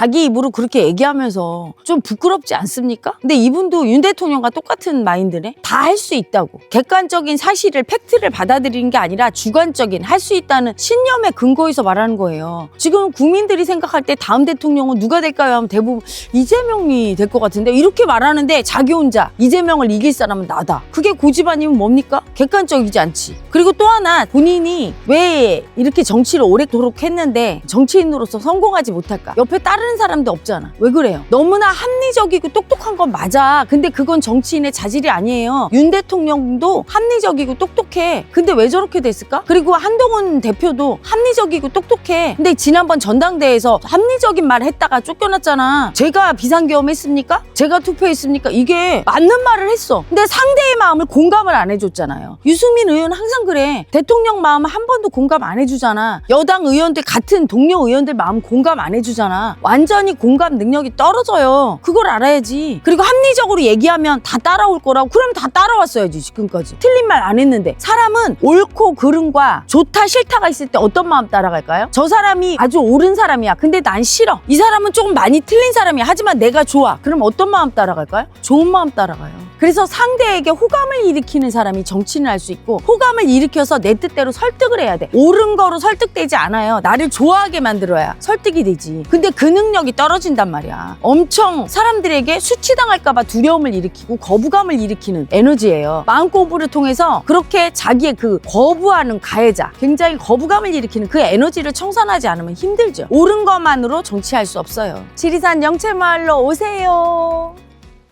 자기 입으로 그렇게 얘기하면서 좀 부끄럽지 않습니까? 근데 이분도 윤 대통령과 똑같은 마인드네. 다 할 수 있다고. 객관적인 사실을 팩트를 받아들이는 게 아니라 주관적인 할 수 있다는 신념의 근거에서 말하는 거예요. 지금 국민들이 생각할 때 다음 대통령은 누가 될까요? 하면 대부분 이재명이 될 것 같은데 이렇게 말하는데 자기 혼자 이재명을 이길 사람은 나다. 그게 고집 아니면 뭡니까? 객관적이지 않지. 그리고 또 하나 본인이 왜 이렇게 정치를 오래도록 했는데 정치인으로서 성공하지 못할까? 옆에 따르는 사람도 없잖아. 왜 그래요? 너무나 합리적이고 똑똑한 건 맞아. 근데 그건 정치인의 자질이 아니에요. 윤 대통령도 합리적이고 똑똑해. 근데 왜 저렇게 됐을까? 그리고 한동훈 대표도 합리적이고 똑똑해. 근데 지난번 전당대회에서 합리적인 말 했다가 쫓겨났잖아. 제가 비상계엄 했습니까? 제가 투표했습니까? 이게 맞는 말을 했어. 근데 상대의 마음을 공감을 안 해줬잖아요. 유승민 의원 항상 그래. 대통령 마음 한 번도 공감 안 해주잖아. 여당 의원들 같은 동료 의원들 마음 공감 안 해주잖아. 완전히 공감 능력이 떨어져요. 그걸 알아야지. 그리고 합리적으로 얘기하면 다 따라올 거라고. 그럼 다 따라왔어야지 지금까지. 틀린 말 안 했는데 사람은 옳고 그름과 좋다 싫다가 있을 때 어떤 마음 따라갈까요? 저 사람이 아주 옳은 사람이야. 근데 난 싫어. 이 사람은 조금 많이 틀린 사람이야. 하지만 내가 좋아. 그럼 어떤 마음 따라갈까요? 좋은 마음 따라가요. 그래서 상대에게 호감을 일으키는 사람이 정치인을 할 수 있고 호감을 일으켜서 내 뜻대로 설득을 해야 돼. 옳은 거로 설득되지 않아요. 나를 좋아하게 만들어야 설득이 되지. 근데 그 능력이 떨어진단 말이야. 엄청 사람들에게 수치당할까봐 두려움을 일으키고 거부감을 일으키는 에너지예요. 마음 공부를 통해서 그렇게 자기의 그 거부하는 가해자, 굉장히 거부감을 일으키는 그 에너지를 청산하지 않으면 힘들죠. 옳은 것만으로 정치할 수 없어요. 지리산 영채마을로 오세요.